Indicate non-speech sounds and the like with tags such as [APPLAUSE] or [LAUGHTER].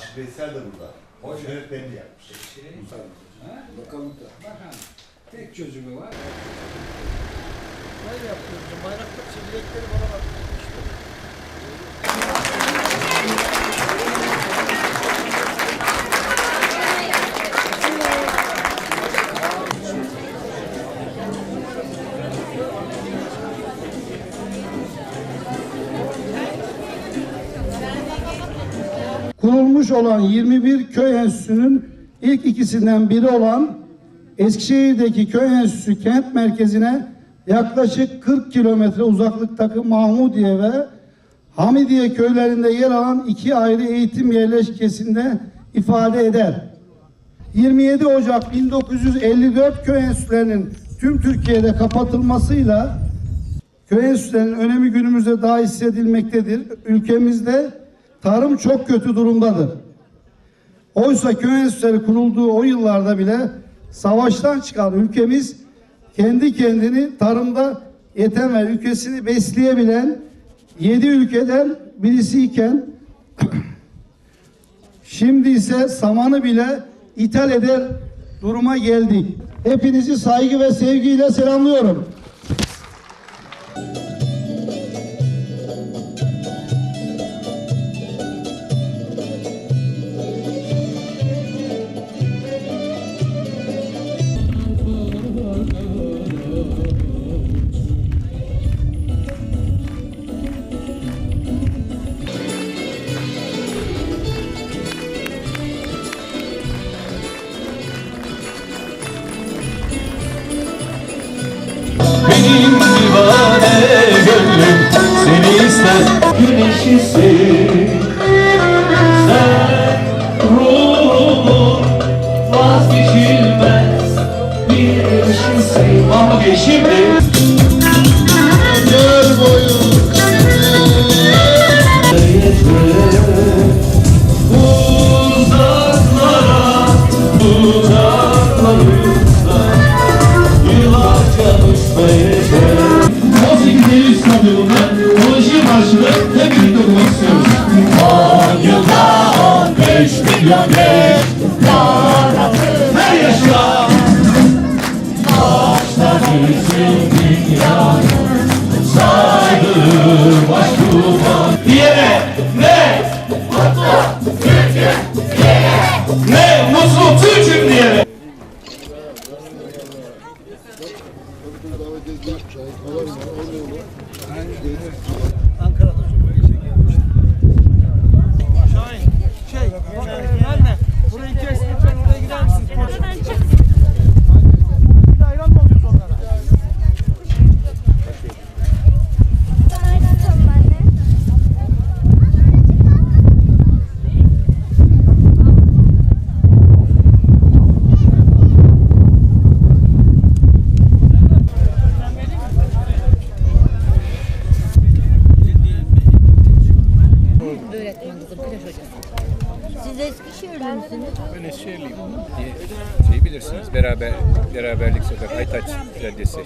Aşık Veysel de burada. Hoca. Öğretmenliği yapmış. Şey, ha? Bakanlıkta. Bakan. Tek çocuğu var. Böyle yapıyoruz. Bayraktar çivilikleri bana bak. Kurulmuş olan 21 köy enstitüsünün ilk ikisinden biri olan Eskişehir'deki köy enstitüsü kent merkezine yaklaşık 40 kilometre uzaklıktaki Mahmudiye ve Hamidiye köylerinde yer alan iki ayrı eğitim yerleşkesinde ifade eder. 27 Ocak 1954 köy enstitülerinin tüm Türkiye'de kapatılmasıyla köy enstitülerinin önemi günümüzde daha hissedilmektedir. Ülkemizde tarım çok kötü durumdadır. Oysa köy enstitüleri kurulduğu o yıllarda bile savaştan çıkan ülkemiz kendi kendini tarımda yeten ve ülkesini besleyebilen yedi ülkeden birisiyken [CLEARS THROAT] şimdi ise samanı bile ithal eder duruma geldik. Hepinizi saygı ve sevgiyle selamlıyorum. Gönlüm seni ister Güneşisin Sen ruhumun vazgeçilmez bir eşisin Mahmut Bey 18 Eylül stadyumunda ulaşım marşını hep birlikte okumak istiyoruz. 10 yılda 15 milyon genç. Her yaşta Başlamışsın dünyanın Saygı başkuman Diyene Ankara'da Misiniz? Ben Eskişehirliyim. Şey bilirsiniz, beraber, beraberlik sokak, Aytaç Caddesi.